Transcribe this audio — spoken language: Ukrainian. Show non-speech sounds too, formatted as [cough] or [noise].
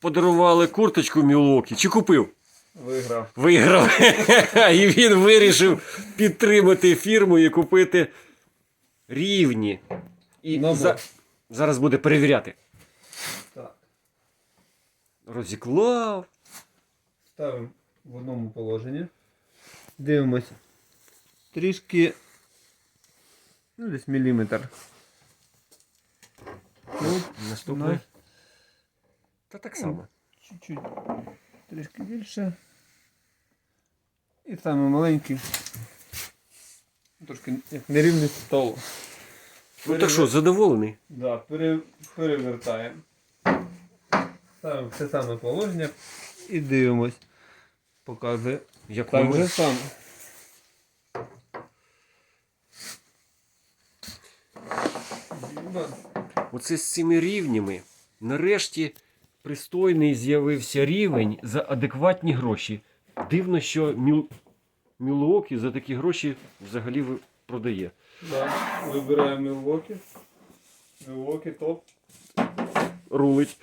подарували курточку Мілокі. Чи купив? Виграв. Виграв. [laughs] І він вирішив підтримати фірму і купити рівні. І Набор. за... зараз буде перевіряти. Так. Розіклав. Ставимо в одному положенні. Дивимося. Трішки. Ну, десь міліметр. Ну. Та так само. чуть-чуть трішки більше. І саме маленький. Трошки як нерівний стол. Ну так що, задоволений? Да, пере, перевертаємо. Ставимо в те саме положення і дивимось. Показує. Як Так же саме. Оце з цими рівнями. Нарешті пристойний з'явився рівень за адекватні гроші. Дивно, що Міл... Мілуокі за такі гроші взагалі продає. Да. Вибираємо Мілуокі. Мілуокі топ. Рулить.